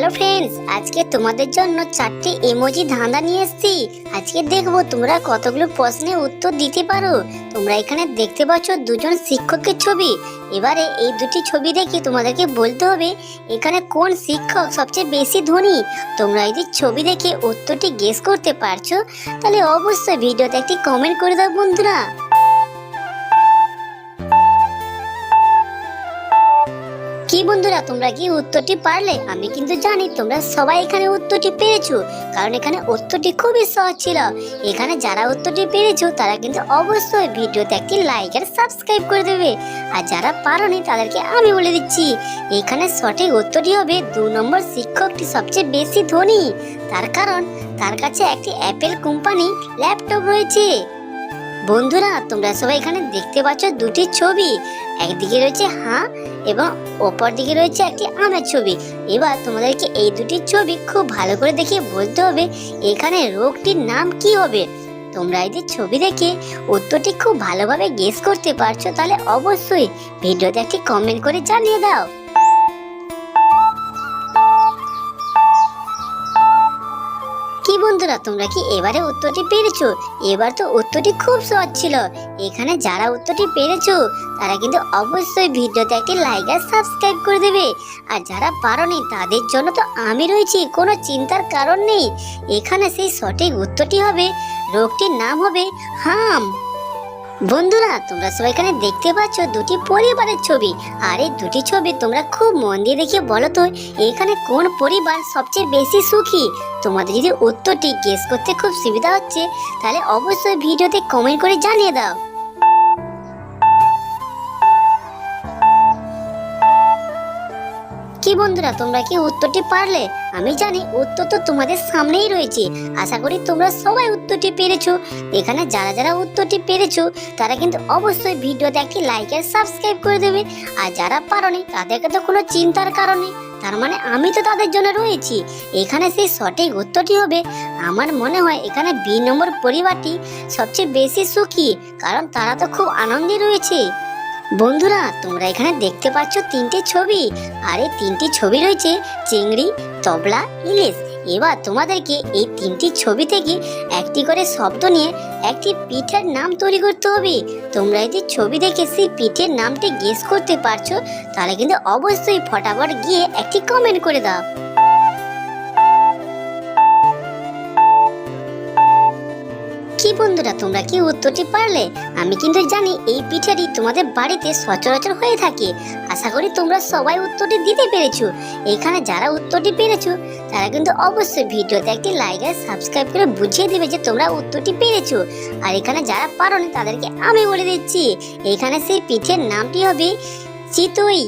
Hello friends আজকে তোমাদের জন্য চারটি ইমোজি ধাঁধা নিয়ে এসেছি। আজকে দেখব তোমরা কতগুলো প্রশ্নের উত্তর দিতে পারো। তোমরা এখানে দেখতে পাচ্ছ দুজন শিক্ষকের ছবি। এবারে এই দুটি ছবি দেখে তোমাদেরকে বলতে হবে, এখানে কোন শিক্ষক সবচেয়ে বেশি ধনী? তোমরা যদি ছবি দেখে উত্তরটি গেস করতে পারছ, তাহলে অবশ্যই ভিডিওতে একটি কমেন্ট করে দাও বন্ধুরা। বন্ধুরা, তোমরা কি উত্তরটি পারলে? আমি কিন্তু জানি, তোমরা সবাই এখানে উত্তরটি পেরেছ, কারণ এখানে উত্তরটি খুবই সহজ ছিল। এখানে যারা উত্তরটি পেরেছ, তারা কিন্তু অবশ্যই ভিডিওতে একটি লাইক আর সাবস্ক্রাইব করে দেবে। আর যারা পারোনি, তাদেরকে আমি বলে দিচ্ছি, এখানে সঠিক উত্তরটি হবে দু নম্বর শিক্ষকটি সবচেয়ে বেশি ধনী। তার কারণ, তার কাছে একটি অ্যাপেল কোম্পানি ল্যাপটপ রয়েছে। বন্ধুরা, তোমরা সবাই এখানে দেখতে পাচ্ছ দুটি ছবি। একদিকে রয়েছে, হাঁ এবং ওপর দিকে রয়েছে একটি আমের ছবি। এবার তোমাদেরকে এই দুটি ছবি খুব ভালো করে দেখে বলতে হবে, এখানে রোগটির নাম কি হবে? তোমরা এদের ছবি দেখে উত্তরটি খুব ভালোভাবে গেস করতে পারছ, তাহলে অবশ্যই ভিডিওতে একটি কমেন্ট করে জানিয়ে দাও। বন্ধুরা, তোমরা কি এবারে উত্তরটি পেরেছ? এবার তো উত্তরটি খুব সহজ ছিল। এখানে যারা উত্তরটি পেরেছ, তারা কিন্তু অবশ্যই ভিডিওতে একটি লাইক আর সাবস্ক্রাইব করে দেবে। আর যারা পারোনি, তাদের জন্য তো আমি রয়েছি, কোনো চিন্তার কারণ নেই। এখানে সেই সঠিক উত্তরটি হবে, রোগটির নাম হবে হাম। বন্ধুরা, তোমরা সবাই এখানে দেখতে পাচ্ছ দুটি পরিবারের ছবি। আর এই দুটি ছবি তোমরা খুব মন দিয়ে দেখে বলো তো, এখানে কোন পরিবার সবচেয়ে বেশি সুখী? তোমাদের যদি উত্তরটি গেস করতে খুব সুবিধা হচ্ছে, তাহলে অবশ্যই ভিডিওতে কমেন্ট করে জানিয়ে দাও। কি বন্ধুরা, তোমরা কি উত্তরটি পারলে? আমি জানি উত্তর তো তোমাদের সামনেই রয়েছে। আশা করি তোমরা সবাই উত্তরটি পেরেছ। এখানে যারা যারা উত্তরটি পেরেছ, তারা কিন্তু অবশ্যই ভিডিওতে একটি লাইক আর সাবস্ক্রাইব করে দেবে। আর যারা পারোনি, তাদেরকে তো কোনো চিন্তার কারণে তার মানে আমি তো তাদের জন্য রয়েছি। এখানে সেই সঠিক উত্তরটি হবে, আমার মনে হয় এখানে বি নম্বর পরিবারটি সবচেয়ে বেশি সুখী, কারণ তারা তো খুব আনন্দে রয়েছে। বন্ধুরা, তোমরা এখানে দেখতে পাচ্ছ তিনটে ছবি। আর এই তিনটি ছবি রয়েছে চিংড়ি, তবলা, ইলিশ। এবার তোমাদেরকে এই তিনটি ছবি থেকে একটি করে শব্দ নিয়ে একটি পিঠের নাম তৈরি করতে হবে। তোমরা যদি ছবি দেখে সেই পিঠের নামটি গেস করতে পারছ, তাহলে কিন্তু অবশ্যই ফটাফট গিয়ে একটি কমেন্ট করে দাও। কি বন্ধুরা, তোমরা কি উত্তরটি পারলে? আমি কিন্তু জানি এই পিঠাটি তোমাদের বাড়িতে সচরাচর হয়ে থাকে। আশা করি তোমরা সবাই উত্তরটি দিতে পেরেছ। এখানে যারা উত্তরটি পেরেছ, তারা কিন্তু অবশ্যই ভিডিওতে একটি লাইক আর সাবস্ক্রাইব করে বুঝিয়ে দেবে যে তোমরা উত্তরটি পেরেছ। আর এখানে যারা পারোনি, তাদেরকে আমি বলে দিচ্ছি, এখানে সেই পিঠের নামটি হবে চিতই।